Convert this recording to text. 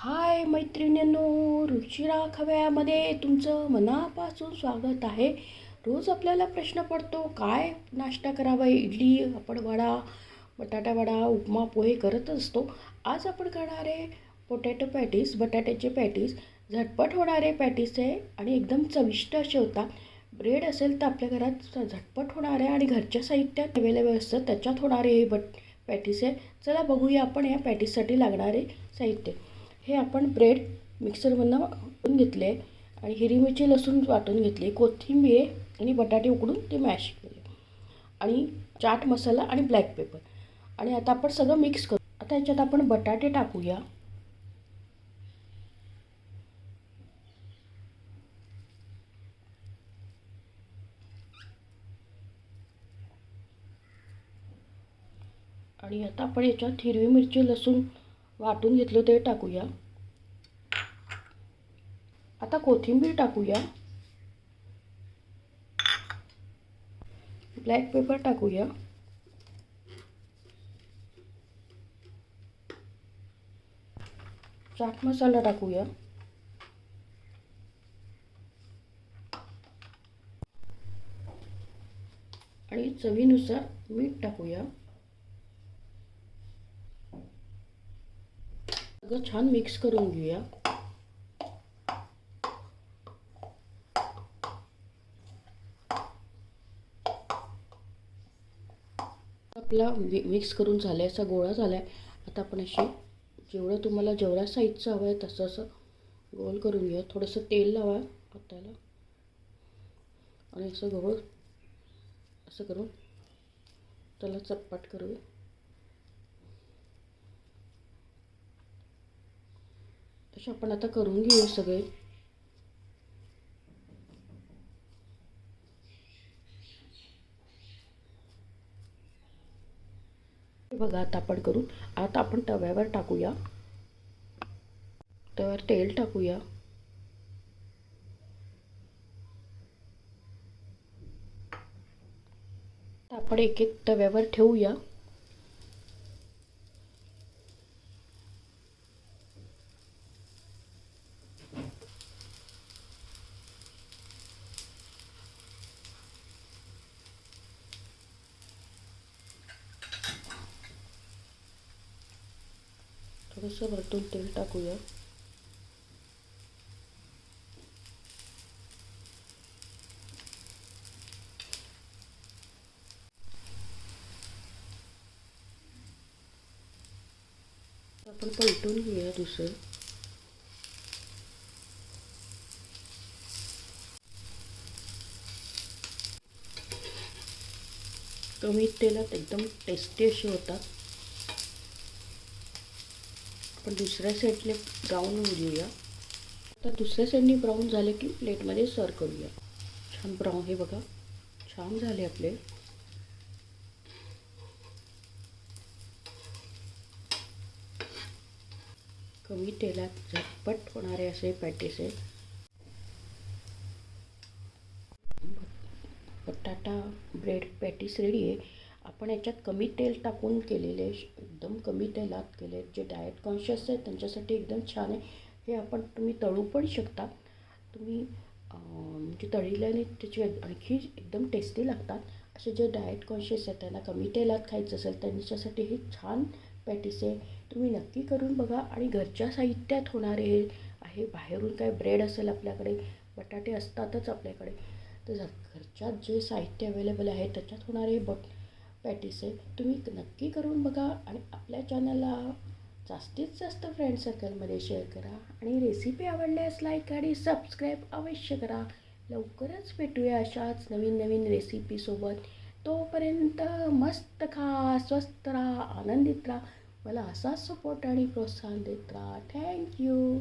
हाय मैत्रिणींनो रुचिरा खव्यामध्ये तुमचं मनापासून स्वागत आहे. रोज आपल्याला प्रश्न पडतो काय नाश्ता करावा इडली आपण वडा बटाटा वडा उपमा पोहे करत असतो. आज आपण करणार आहे पोटॅटो पॅटीस बटाट्याचे पॅटीस झटपट होणारे पॅटीस आहे आणि एकदम चविष्ट असे होतात. ब्रेड असेल तर आपल्या घरात झटपट होणारे आणि घरच्या साहित्यात अवेलेबल असतं त्याच्यात होणारे हे बट पॅटीस आहे. चला बघूया आपण या पॅटीससाठी लागणारे साहित्य. हे आपण ब्रेड मिक्सरमधनं वाटून घेतले आणि हिरवी मिरची लसूण वाटून घेतली कोथिंबीर आणि बटाटे उकडून ते मॅश केले. आणि चाट मसाला आणि ब्लॅक पेपर. आणि आता आपण सगळं मिक्स करू. आता याच्यात आपण बटाटे टाकूया. आणि आता आपण याच्यात हिरवी मिरची लसूण वाटून घेतलं ते टाकूया. आता कोथिंबीर टाकूया. ब्लॅक पेपर टाकूया. चाट मसाला टाकूया. आणि चवीनुसार मीठ टाकूया. सगळं छान मिक्स करून घेऊया. आपला मिक्स करून झाला आहे असा गोळा झाला आहे आता आपण अशी जेवढं तुम्हाला जेवढ्या साईजचं हवं आहे तसं असं गोल करून घेऊया. थोडंसं तेल लावा हाताला आणि असं गोळ असं करून त्याला चटपाट करूया. तसे आपण आता करून घेऊ सगळे. बघा आता आपण करून आता आपण तव्यावर टाकूया. तव्यावर तेल टाकूया. आपण एक एक तव्यावर ठेवूया. थोडंसं वरतून तेल टाकूया आपण पलटून घेऊया दुसरं कमी तेलात एकदम टेस्टी असे होतात आपण दुसऱ्या साईडने ब्राऊन होऊ देऊया आता दुसऱ्या साईडने ब्राऊन झाले की प्लेटमध्ये सर्व करूया. छान ब्राऊन हे बघा. छान झाले आपले. कमी तेलात झटपट होणारे असे पॅटीस आहेत. बटाटा ब्रेड पॅटीस रेडी आहे. आपण याच्यात कमी तेल टाकून केलेले एकदम कमी तेलात केले जे डायट कॉन्शियस आहेत त्यांच्यासाठी एकदम छान आहे. हे आपण तुम्ही तळू पण शकता. तुम्ही म्हणजे तळील्याने त्याची आणखी एकदम टेस्टी लागतात. असे जे डायट कॉन्शियस आहेत त्यांना कमी तेलात खायचं असेल त्यांच्यासाठी हे छान पॅटीस आहे. तुम्ही नक्की करून बघा. आणि घरच्या साहित्यात होणारे हे आहे बाहेरून काय ब्रेड असेल आपल्याकडे बटाटे असतातच आपल्याकडे. तर घरच्यात जे साहित्य अवेलेबल आहे त्याच्यात होणारे बट पॅटीस तुम्ही नक्की करून बघा आणि आपल्या चॅनलला जास्तीत जास्त फ्रेंड सर्कलमध्ये शेअर करा आणि रेसिपी आवडल्यास लाईक आणि सबस्क्राईब अवश्य करा. लवकरच भेटूया अशाच नवीन नवीन रेसिपीसोबत तोपर्यंत मस्त खा स्वस्त राहा आनंदित राहा. मला असाच सपोर्ट आणि प्रोत्साहन देत राहा. थँक्यू